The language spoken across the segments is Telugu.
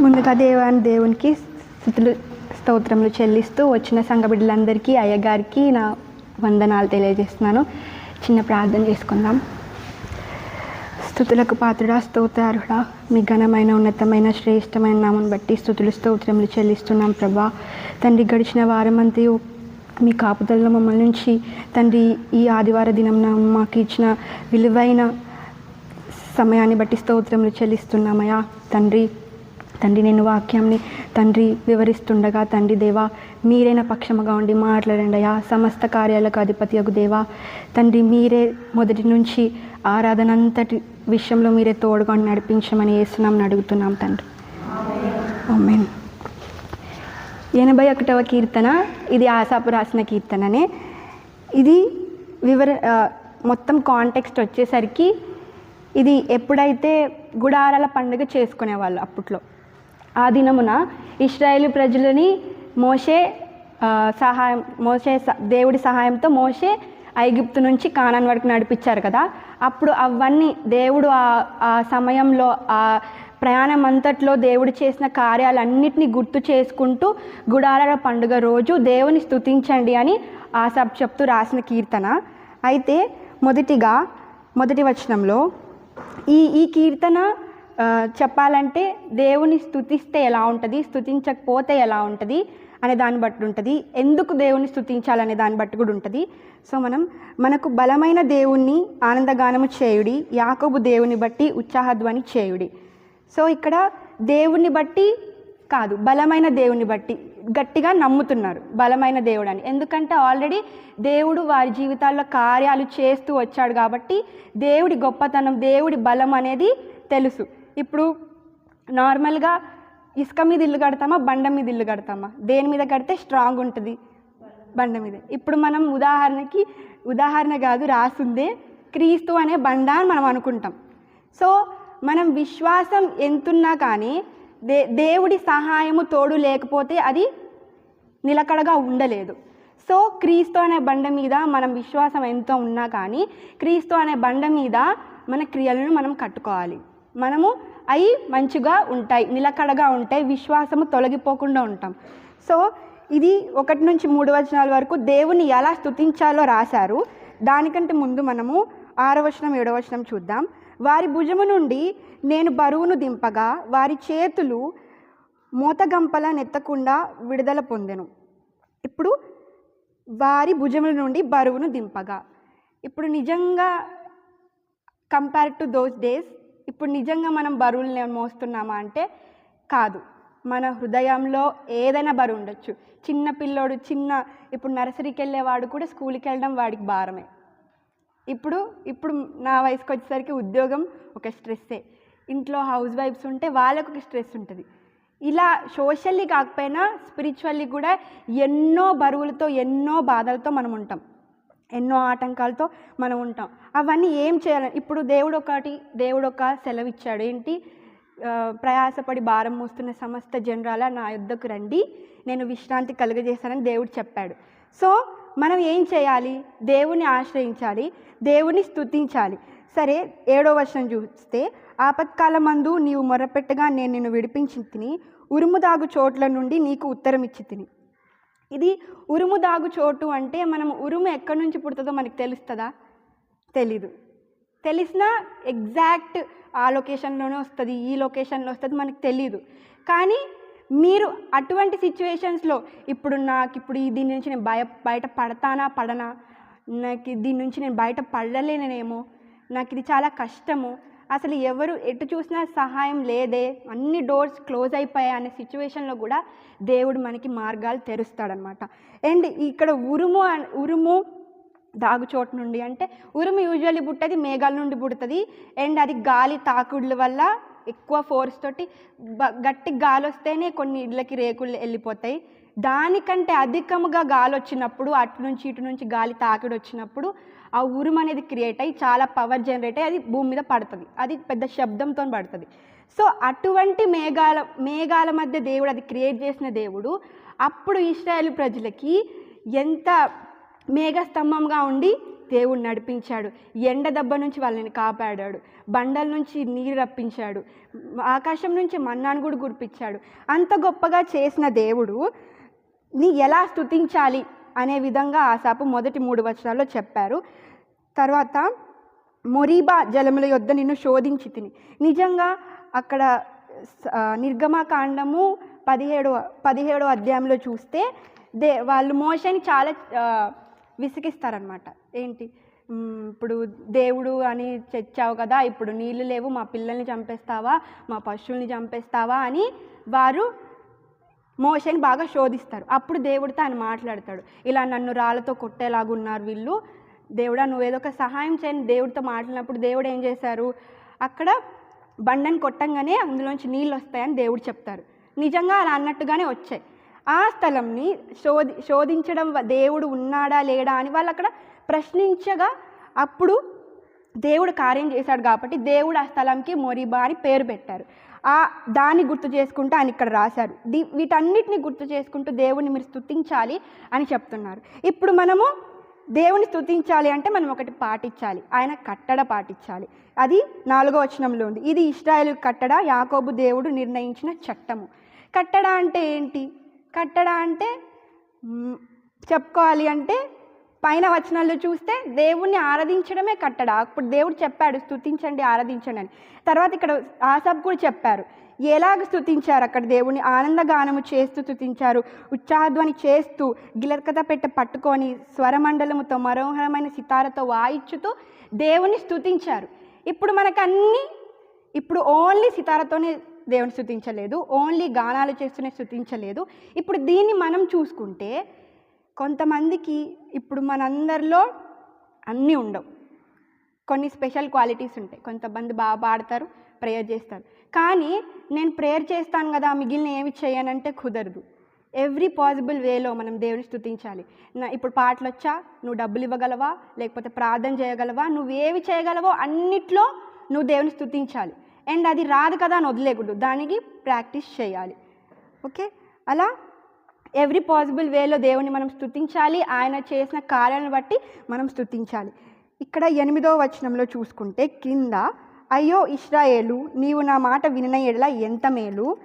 ముందుగా దేవాని దేవునికి స్థుతులు స్తోత్రములు చెల్లిస్తూ వచ్చిన సంఘ బిడ్డలందరికీ అయ్యగారికి నా వందనాలు తెలియజేస్తున్నాను. చిన్న ప్రార్థన చేసుకుందాం. స్థుతులకు పాత్రుడా స్తోత్రార్హుడా మీ ఘనమైన ఉన్నతమైన శ్రేష్టమైన నామను బట్టి స్థుతులు స్తోత్రములు చెల్లిస్తున్నాం ప్రభా. తండ్రి గడిచిన వారమంతయు మీ కాపుదలలో మమ్మల్ని నుంచి తండ్రి ఈ ఆదివార దినం మాకు ఇచ్చిన విలువైన సమయాన్ని బట్టి స్తోత్రములు చెల్లిస్తున్నామయ్యా. తండ్రి తండ్రి నేను వాక్యాన్ని తండ్రి వివరిస్తుండగా తండ్రి దేవా మీరైన పక్షముగా ఉండి మాట్లాడండి అయ్యా. సమస్త కార్యాలకు అధిపతి యొక్క దేవా. తండ్రి మీరే మొదటి నుంచి ఆరాధన అంతటి విషయంలో మీరే తోడుగా నడిపించమని వేస్తున్నామని అడుగుతున్నాం తండ్రి. ఆమేన్. ఎనభై ఒకటవ కీర్తన ఇది ఆశాపు రాసిన కీర్తననే. ఇది వివర మొత్తం కాంటెక్స్ట్ వచ్చేసరికి ఇది ఎప్పుడైతే గుడారాల పండుగ చేసుకునేవాళ్ళు అప్పట్లో. ఆ దినమున ఇస్రాయేలు ప్రజలని మోషే సహాయం మోషే దేవుడి సహాయంతో మోషే ఐగుప్తు నుంచి కానాన్ వరకు నడిపించారు కదా. అప్పుడు అవన్నీ దేవుడు ఆ ఆ సమయంలో ఆ ప్రయాణం అంతట్లో దేవుడు చేసిన కార్యాలన్నింటినీ గుర్తు చేసుకుంటూ గుడాల పండుగ రోజు దేవుని స్తుతించండి అని ఆసాబ్ చెప్తూ రాసిన కీర్తన. అయితే మొదటిగా మొదటి వచనంలో ఈ ఈ కీర్తన చెప్పాలంటే దేవుని స్థుతిస్తే ఎలా ఉంటుంది స్థుతించకపోతే ఎలా ఉంటుంది అనే దాన్ని బట్టి ఉంటుంది. ఎందుకు దేవుని స్థుతించాలనే దాన్ని బట్టి కూడా ఉంటుంది. సో మనం మనకు బలమైన దేవుణ్ణి ఆనందగానము చేయుడి యాకోబు దేవుని బట్టి ఉత్సాహధ్వని చేయుడి. సో ఇక్కడ దేవుణ్ణి బట్టి కాదు బలమైన దేవుని బట్టి గట్టిగా నమ్ముతున్నారు బలమైన దేవుడు అని. ఎందుకంటే ఆల్రెడీ దేవుడు వారి జీవితాల్లో కార్యాలు చేస్తూ వచ్చాడు కాబట్టి దేవుడి గొప్పతనం దేవుడి బలం అనేది తెలుసు. ఇప్పుడు నార్మల్గా ఇసుక మీద ఇల్లు కడతామా బండ మీద ఇల్లు కడతామా? దేని మీద కడితే స్ట్రాంగ్ ఉంటుంది? బండ మీద. ఇప్పుడు మనం ఉదాహరణకి ఉదాహరణ కాదు రాసుందే క్రీస్తు అనే బండ అని మనం అనుకుంటాం. సో మనం విశ్వాసం ఎంతున్నా కానీ దే దేవుడి సహాయము తోడు లేకపోతే అది నిలకడగా ఉండలేదు. సో క్రీస్తు అనే బండ మీద మనం విశ్వాసం ఎంతో ఉన్నా కానీ క్రీస్తు అనే బండ మీద మన క్రియలను మనం కట్టుకోవాలి. మనము అవి మంచిగా ఉంటాయి నిలకడగా ఉంటాయి విశ్వాసము తొలగిపోకుండా ఉంటాం. సో ఇది ఒకటి నుంచి మూడు వచనాల వరకు దేవుని ఎలా స్తుతించాలో రాశారు. దానికంటే ముందు మనము ఆరవచనం ఏడవచనం చూద్దాం. వారి భుజము నుండి నేను బరువును దింపగా వారి చేతులు మూతగంపల నెత్తకుండా విడుదల పొందెను. ఇప్పుడు వారి భుజముల నుండి బరువును దింపగా. ఇప్పుడు నిజంగా కంపేర్ టు దోస్ డేస్ ఇప్పుడు నిజంగా మనం బరువులు మోస్తున్నామా అంటే కాదు. మన హృదయంలో ఏదైనా బరువు ఉండొచ్చు. చిన్న పిల్లోడు చిన్న ఇప్పుడు నర్సరీకి వెళ్ళేవాడు కూడా స్కూల్కి వెళ్ళడం వాడికి భారమే. ఇప్పుడు ఇప్పుడు నా వయసుకి వచ్చేసరికి ఉద్యోగం ఒక స్ట్రెస్సే. ఇంట్లో హౌస్ వైఫ్స్ ఉంటే వాళ్ళకు ఒక స్ట్రెస్ ఉంటుంది. ఇలా సోషల్లీ కాకపోయినా స్పిరిచువల్లీ కూడా ఎన్నో బరువులతో ఎన్నో బాధలతో మనం ఉంటాం. ఎన్నో ఆటంకాలతో మనం ఉంటాం. అవన్నీ ఏం చేయాలి? ఇప్పుడు దేవుడు ఒకటి దేవుడు ఒక సెలవు ఇచ్చాడు ఏంటి ప్రయాసపడి భారం మోస్తున్న సమస్త జనరాల నా యుద్ధకు రండి. నేను విశ్రాంతి కలుగజేశానని దేవుడు చెప్పాడు. సో మనం ఏం చేయాలి? దేవుని ఆశ్రయించాలి. దేవుని స్తుతించాలి. సరే ఏడో వర్షం చూస్తే ఆపత్కాలమందు నీవు మొరపెట్టగా నేను నిన్ను విడిపించి తిని ఉరుముదాగు చోట్ల నుండి నీకు ఉత్తరం ఇచ్చి తిని. ఇది ఉరుము దాగు చోటు అంటే మనం ఉరుము ఎక్కడి నుంచి పుడుతుందో మనకు తెలుస్తుందా? తెలీదు. తెలిసినా ఎగ్జాక్ట్ ఆ లొకేషన్లోనే వస్తుంది ఈ లొకేషన్లో వస్తుంది మనకు తెలీదు. కానీ మీరు అటువంటి సిచ్యువేషన్స్లో ఇప్పుడు నాకు ఇప్పుడు దీని నుంచి నేను భయ బయట పడతానా పడనా? నాకు దీని నుంచి నేను బయట పడలేనేమో? నాకు ఇది చాలా కష్టము. అసలు ఎవరు ఎటు చూసినా సహాయం లేదే అన్ని డోర్స్ క్లోజ్ అయిపోయాయి అనే సిచ్యువేషన్లో కూడా దేవుడు మనకి మార్గాలు తెరుస్తాడనమాట అండ్ ఇక్కడ ఉరుము ఉరుము దాగుచోటు నుండి అంటే ఉరుము యూజువల్లీ పుట్టేది మేఘాల నుండి పుడుతుంది. అండ్ అది గాలి తాకుడుల వల్ల ఎక్కువ ఫోర్స్ తోటి గట్టి గాలి వస్తేనే కొన్ని ఇళ్ళకి రేకులు వెళ్ళిపోతాయి. దానికంటే అధికముగా గాలి వచ్చినప్పుడు అటు నుంచి ఇటు నుంచి గాలి తాకిడి వచ్చినప్పుడు ఆ ఉరుము అనేది క్రియేట్ అయ్యి చాలా పవర్ జనరేట్ అయ్యి అది భూమి మీద పడుతుంది. అది పెద్ద శబ్దంతో పడుతుంది. సో అటువంటి మేఘాల మేఘాల మధ్య దేవుడు అది క్రియేట్ చేసిన దేవుడు అప్పుడు ఇస్రాయేల్ ప్రజలకి ఎంత మేఘస్తంభంగా ఉండి దేవుడు నడిపించాడు. ఎండ దెబ్బ నుంచి వాళ్ళని కాపాడాడు. బండల నుంచి నీరు రప్పించాడు. ఆకాశం నుంచి మన్నాను కూడా గురిపించాడు అంత గొప్పగా చేసిన దేవుడు నీ ఎలా స్తుతించాలి? అనే విధంగా ఆసాపు మొదటి మూడు వచనాల్లో చెప్పారు. తర్వాత మొరీబా జలముల యొద్ద నిన్ను శోధించి తిని. నిజంగా అక్కడ నిర్గమకాండము పదిహేడు పదిహేడో అధ్యాయంలో చూస్తే దే వాళ్ళు మోషని చాలా విసిగిస్తారనమాట ఏంటి? ఇప్పుడు దేవుడు అని చచ్చావు కదా ఇప్పుడు నీళ్ళు లేవు మా పిల్లల్ని చంపేస్తావా మా పశువుల్ని చంపేస్తావా అని వారు మోషని బాగా శోధిస్తారు. అప్పుడు దేవుడితో ఆయన మాట్లాడతాడు. ఇలా నన్ను రాళ్ళతో కొట్టేలాగున్నారు వీళ్ళు. దేవుడా నువ్వేదో ఒక సహాయం చేయని దేవుడితో మాట్లాడినప్పుడు దేవుడు ఏం చేశారు? అక్కడ బండని కొట్టంగానే అందులోంచి నీళ్ళు వస్తాయని దేవుడు చెప్తారు. నిజంగా అలా అన్నట్టుగానే వచ్చాయి. ఆ స్థలంని శోధి శోధించడం దేవుడు ఉన్నాడా లేడా అని వాళ్ళు అక్కడ ప్రశ్నించగా అప్పుడు దేవుడు కార్యం చేశాడు కాబట్టి దేవుడు ఆ స్థలంకి మొరిబా అని పేరు పెట్టారు. ఆ దాన్ని గుర్తు చేసుకుంటూ ఆయన ఇక్కడ రాశారు. దీ వీటన్నిటిని గుర్తు చేసుకుంటూ దేవుని మీరు స్తుతించాలి అని చెప్తున్నారు. ఇప్పుడు మనము దేవుని స్థుతించాలి అంటే మనం ఒకటి పాటించాలి. ఆయన కట్టడ పాటించాలి. అది నాలుగో వచనంలో ఉంది. ఇది ఇస్రాయేల్ కట్టడ యాకోబు దేవుడు నిర్ణయించిన చట్టము. కట్టడ అంటే ఏంటి? కట్టడ అంటే చెప్పుకోవాలి అంటే పైన వచనాల్లో చూస్తే దేవుణ్ణి ఆరాధించడమే కట్టడా. అప్పుడు దేవుడు చెప్పాడు స్తుతించండి ఆరాధించండి అని. తర్వాత ఇక్కడ ఆసాబ్ కూడా చెప్పారు ఎలాగ స్తుతించారు? అక్కడ దేవుని ఆనందగానము చేస్తూ స్తుతించారు. ఉచ్చాధ్వని చేస్తూ గిలకత పెట్ట పట్టుకొని స్వరమండలముతో మనోహరమైన సితారతో వాయిచ్చుతూ దేవుని స్తుతించారు. ఇప్పుడు మనకు అన్నీ ఇప్పుడు ఓన్లీ సితారతోనే దేవుని స్థుతించలేదు ఓన్లీ గానాలు చేస్తూనే స్థుతించలేదు ఇప్పుడు దీన్ని మనం చూసుకుంటే కొంతమందికి ఇప్పుడు మనందరిలో అన్నీ ఉండవు. కొన్ని స్పెషల్ క్వాలిటీస్ ఉంటాయి. కొంతమంది బాగా పాడతారు ప్రేయర్ చేస్తారు. కానీ నేను ప్రేయర్ చేస్తాను కదా మిగిలిన ఏమి చేయనంటే కుదరదు. ఎవ్రీ పాసిబుల్ వేలో మనం దేవుని స్థుతించాలి నా ఇప్పుడు పాటలు వచ్చా నువ్వు డబ్బులు ఇవ్వగలవా? లేకపోతే ప్రార్థన చేయగలవా? నువ్వు ఏవి చేయగలవో అన్నిట్లో నువ్వు దేవుని స్థుతించాలి అండ్ అది రాదు కదా అని వదిలేకూడదు దానికి ప్రాక్టీస్ చేయాలి. ఓకే? అలా ఎవ్రీ పాసిబుల్ వేలో దేవుని మనం స్థుతించాలి ఆయన చేసిన కార్యాలను బట్టి మనం స్థుతించాలి ఇక్కడ ఎనిమిదో వచనంలో చూసుకుంటే కింద అయ్యో ఇష్రాయేలు నీవు నా మాట వినిన ఎడల ఎంత మేలు?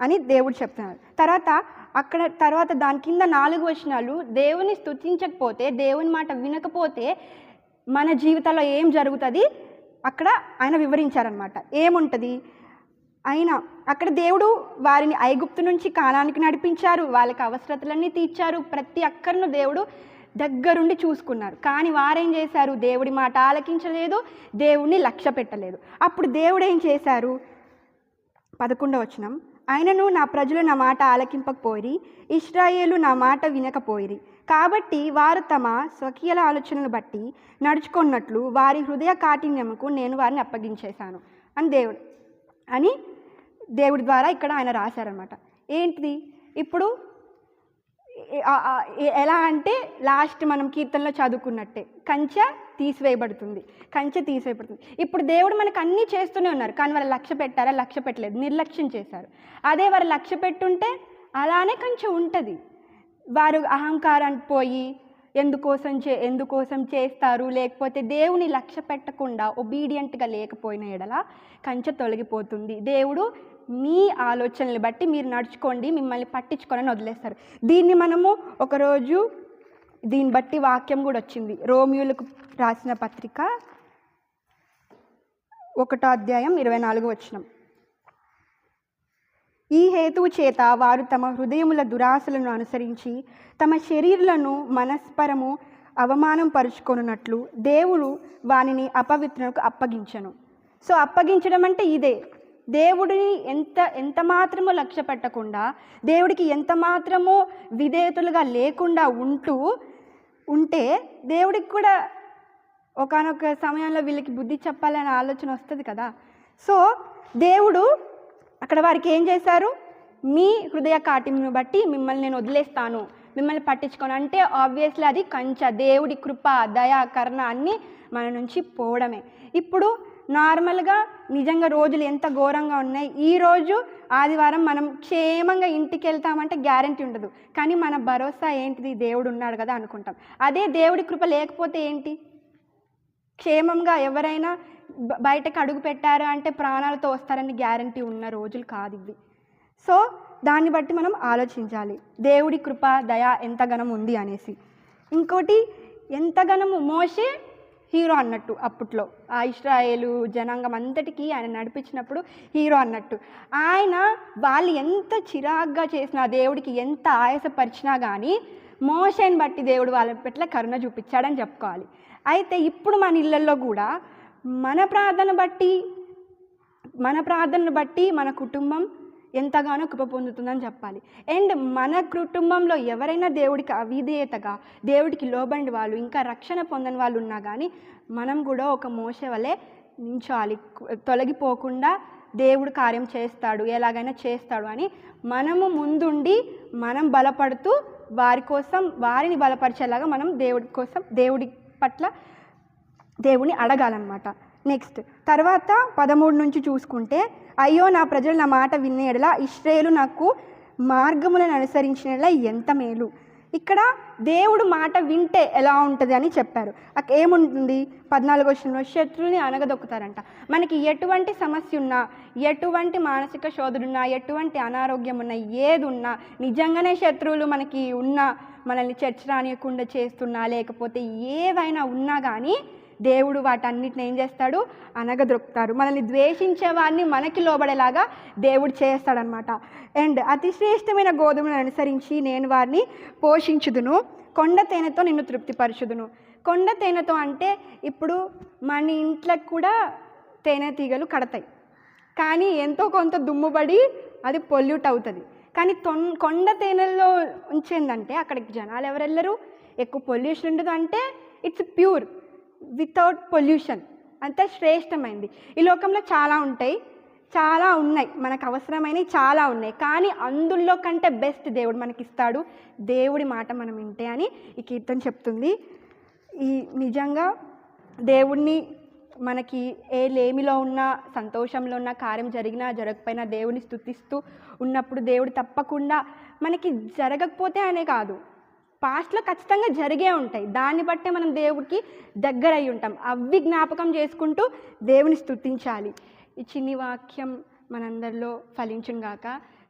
అని దేవుడు చెప్తున్నాడు. తర్వాత అక్కడ తర్వాత దాని కింద నాలుగు వచనాలు దేవుని స్థుతించకపోతే దేవుని మాట వినకపోతే మన జీవితంలో ఏం జరుగుతుంది? అక్కడ ఆయన వివరించారనమాట ఏముంటుంది? అయినా అక్కడ దేవుడు వారిని ఐగుప్తు నుంచి కానానికి నడిపించారు. వాళ్ళకి అవసరతలన్నీ తీర్చారు. ప్రతి అక్కరను దేవుడు దగ్గరుండి చూసుకున్నారు. కానీ వారేం చేశారు? దేవుడి మాట ఆలకించలేదు. దేవుణ్ణి లక్ష్య పెట్టలేదు. అప్పుడు దేవుడు ఏం చేశారు? పదకొండవ వచనం. ఆయనను నా ప్రజలు నా మాట ఆలకింపకపోయి ఇస్రాయేలు నా మాట వినకపోయిరి. కాబట్టి వారు తమ స్వకీయ ఆలోచనలు బట్టి నడుచుకున్నట్లు వారి హృదయ కాఠిన్యముకు నేను వారిని అప్పగించేశాను. అని దేవుడు అని దేవుడి ద్వారా ఇక్కడ ఆయన రాశారనమాట ఏంటిది? ఇప్పుడు ఎలా అంటే లాస్ట్ మనం కీర్తనలో చదువుకున్నట్టే కంచె తీసివేయబడుతుంది కంచె తీసివేయబడుతుంది. ఇప్పుడు దేవుడు మనకు అన్నీ చేస్తూనే ఉన్నారు కానీ వాళ్ళు లక్ష్య పెట్టారా లక్ష్య పెట్టలేదు నిర్లక్ష్యం చేశారు. అదే వారు లక్ష్య పెట్టుంటే అలానే కంచె ఉంటుంది. వారు అహంకారానికి పోయి ఎందుకోసం చే ఎందుకోసం చేస్తారు లేకపోతే దేవుని లక్ష్య పెట్టకుండా ఒబీడియంట్గా లేకపోయిన ఎడల కంచె తొలగిపోతుంది. దేవుడు మీ ఆలోచనలు బట్టి మీరు నడుచుకోండి మిమ్మల్ని పట్టించుకొని వదిలేస్తారు. దీన్ని మనము ఒకరోజు దీన్ని బట్టి వాక్యం కూడా వచ్చింది. రోమియోలకు రాసిన పత్రిక ఒకటో అధ్యాయం ఇరవై నాలుగు వచ్చినాం ఈ హేతువు చేత వారు తమ హృదయముల దురాశలను అనుసరించి తమ శరీరులను మనస్పరము అవమానం పరుచుకొనున్నట్లు దేవుడు వానిని అపవిత్రకు అప్పగించను. సో అప్పగించడం అంటే ఇదే. దేవుడిని ఎంత ఎంత మాత్రమో లక్ష్య పెట్టకుండా దేవుడికి ఎంత మాత్రమో విధేయతలుగా లేకుండా ఉంటూ ఉంటే దేవుడికి కూడా ఒకానొక సమయంలో వీళ్ళకి బుద్ధి చెప్పాలనే ఆలోచన వస్తుంది కదా. సో దేవుడు అక్కడ వారికి ఏం చేశారు? మీ హృదయ కాటిని బట్టి మిమ్మల్ని నేను వదిలేస్తాను. మిమ్మల్ని పట్టించుకోను. అంటే ఆబ్వియస్లీ అది కంచ దేవుడి కృప దయ కరుణ అన్నీ మన నుంచి పోవడమే. ఇప్పుడు నార్మల్గా నిజంగా రోజులు ఎంత ఘోరంగా ఉన్నాయి ఈ రోజు ఆదివారం మనం క్షేమంగా ఇంటికి వెళ్తామంటే గ్యారంటీ ఉండదు. కానీ మన భరోసా ఏంటిది? దేవుడు ఉన్నాడు కదా అనుకుంటాం. అదే దేవుడి కృప లేకపోతే ఏంటి? క్షేమంగా ఎవరైనా బయటకు అడుగు పెట్టారు అంటే ప్రాణాలతో వస్తారని గ్యారంటీ ఉన్న రోజులు కాదు ఇవి. సో దాన్ని బట్టి మనం ఆలోచించాలి. దేవుడి కృప దయ ఎంతగానం ఉంది అనేసి. ఇంకోటి ఎంతగానము మోసే హీరో అన్నట్టు అప్పట్లో. ఆ ఇస్రాయేలు జనాంగం అంతటికీ ఆయన నడిపించినప్పుడు హీరో అన్నట్టు. ఆయన వాళ్ళు ఎంత చిరాగ్గా చేసినా దేవుడికి ఎంత ఆయాసపరిచినా కానీ మోషన్ బట్టి దేవుడు వాళ్ళ పట్ల కరుణ చూపించాడని చెప్పుకోవాలి. అయితే ఇప్పుడు మన ఇళ్ళల్లో కూడా మన ప్రార్థన బట్టి మన ప్రార్థనను బట్టి మన కుటుంబం ఎంతగానో కృప పొందుతుందని చెప్పాలి. అండ్ మన కుటుంబంలో ఎవరైనా దేవుడికి అవిధేయతగా దేవుడికి లోబడి వాళ్ళు ఇంకా రక్షణ పొందని వాళ్ళు ఉన్నా కానీ మనం కూడా ఒక మోస వలె నించాలి. తొలగిపోకుండా దేవుడు కార్యం చేస్తాడు ఎలాగైనా చేస్తాడు అని మనము ముందుండి మనం బలపడుతూ వారి కోసం వారిని బలపరిచేలాగా మనం దేవుడి కోసం దేవుడి పట్ల దేవుని అడగాలన్నమాట. నెక్స్ట్ తర్వాత పదమూడు నుంచి చూసుకుంటే అయ్యో నా ప్రజలు నా మాట వినేడలా ఇస్రాయేలు నాకు మార్గములను అనుసరించినలా ఎంత మేలు. ఇక్కడ దేవుడు మాట వింటే ఎలా ఉంటుంది అని చెప్పారు. ఏముంటుంది? పద్నాలుగు వచనంలో శత్రువుని అనగదొక్కుతారంట. మనకి ఎటువంటి సమస్య ఉన్నా ఎటువంటి మానసిక శోధుడున్నా ఎటువంటి అనారోగ్యం ఉన్నా ఏది ఉన్నా నిజంగానే శత్రువులు మనకి ఉన్నా మనల్ని చర్చ రానియకుండా చేస్తున్నా లేకపోతే ఏవైనా ఉన్నా కానీ దేవుడు వాటన్నిటిని ఏం చేస్తాడు? అనగదొక్కుతారు మనల్ని ద్వేషించే వారిని మనకి లోబడేలాగా దేవుడు చేస్తాడనమాట. అండ్ అతి శ్రేష్టమైన గోధుమను అనుసరించి నేను వారిని పోషించుదును. కొండ తేనెతో నిన్ను తృప్తిపరచుదును. కొండ తేనెతో అంటే ఇప్పుడు మన ఇంట్లోకి కూడా తేనె తీగలు కడతాయి. కానీ ఎంతో కొంత దుమ్ముబడి అది పొల్యూట్ అవుతుంది. కానీ తొన్ కొండ తేనెల్లో ఉంచిందంటే అక్కడికి జనాలు ఎవరు వెళ్ళరు ఎక్కువ పొల్యూషన్ ఉండదు అంటే ఇట్స్ ప్యూర్. వితౌట్ పొల్యూషన్ అంత శ్రేష్టమైంది. ఈ లోకంలో చాలా ఉంటాయి చాలా ఉన్నాయి. మనకు అవసరమైనవి చాలా ఉన్నాయి. కానీ అందులో కంటే బెస్ట్ దేవుడు మనకి ఇస్తాడు దేవుడి మాట మనం వింటే అని ఈ కీర్తన చెప్తుంది. ఈ నిజంగా దేవుణ్ణి మనకి ఏ లేమిలో ఉన్నా సంతోషంలో ఉన్న కార్యం జరిగినా జరగకపోయినా దేవుని స్తుతిస్తూ ఉన్నప్పుడు దేవుడు తప్పకుండా మనకి జరగకపోతే అనే కాదు. పాస్ట్లో ఖచ్చితంగా జరిగే ఉంటాయి. దాన్ని బట్టే మనం దేవుడికి దగ్గర అయి ఉంటాం. అవి జ్ఞాపకం చేసుకుంటూ దేవుని స్థుతించాలి ఈ చిన్ని వాక్యం మనందరిలో ఫలించుగాక